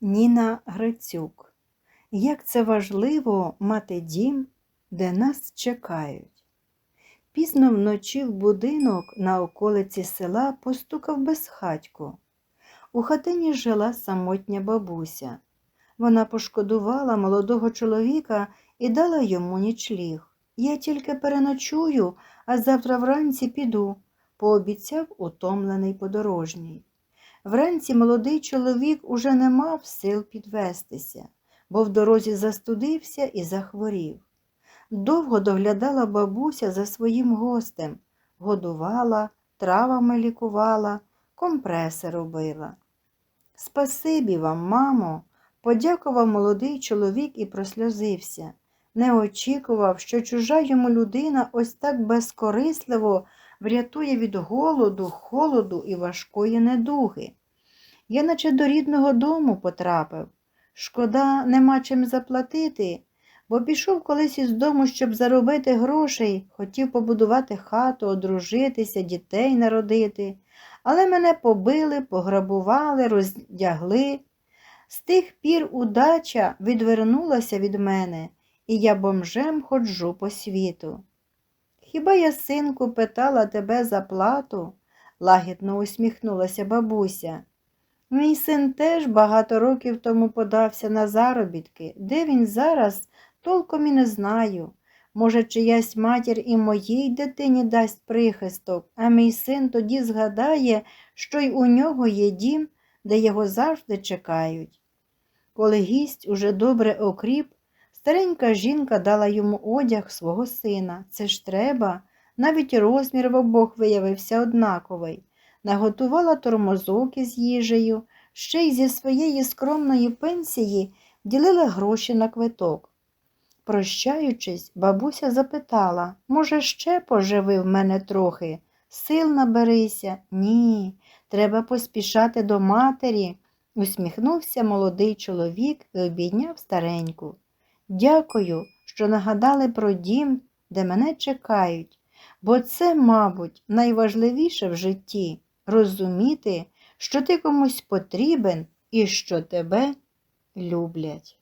Ніна Грицюк. Як це важливо мати дім, де нас чекають. Пізно вночі в будинок на околиці села постукав безхатько. У хатині жила самотня бабуся. Вона пошкодувала молодого чоловіка і дала йому нічліг. Я тільки переночую, а завтра вранці піду, пообіцяв утомлений подорожній. Вранці молодий чоловік уже не мав сил підвестися, бо в дорозі застудився і захворів. Довго доглядала бабуся за своїм гостем, годувала, травами лікувала, компреси робила. Спасибі вам, мамо, подякував молодий чоловік і просльозився. Не очікував, що чужа йому людина ось так безкорисливо врятує від голоду, холоду і важкої недуги. Я наче до рідного дому потрапив. Шкода, нема чим заплатити, бо пішов колись із дому, щоб заробити грошей, хотів побудувати хату, одружитися, дітей народити. Але мене побили, пограбували, роздягли. З тих пір удача відвернулася від мене, і я бомжем ходжу по світу. Хіба я, синку, питала тебе за плату? лагідно усміхнулася бабуся. Мій син теж багато років тому подався на заробітки. Де він зараз, толком і не знаю. Може, чиясь матір і моїй дитині дасть прихисток, а мій син тоді згадає, що й у нього є дім, де його завжди чекають. Коли гість уже добре окріп, старенька жінка дала йому одяг свого сина. Це ж треба, навіть розмір в обох виявився однаковий. Наготувала тормозок із їжею, ще й зі своєї скромної пенсії ділила гроші на квиток. Прощаючись, бабуся запитала, може, ще поживи в мене трохи? Сил наберися? Ні, треба поспішати до матері, усміхнувся молодий чоловік і обійняв стареньку. Дякую, що нагадали про дім, де мене чекають, бо це, мабуть, найважливіше в житті розуміти, що ти комусь потрібен і що тебе люблять.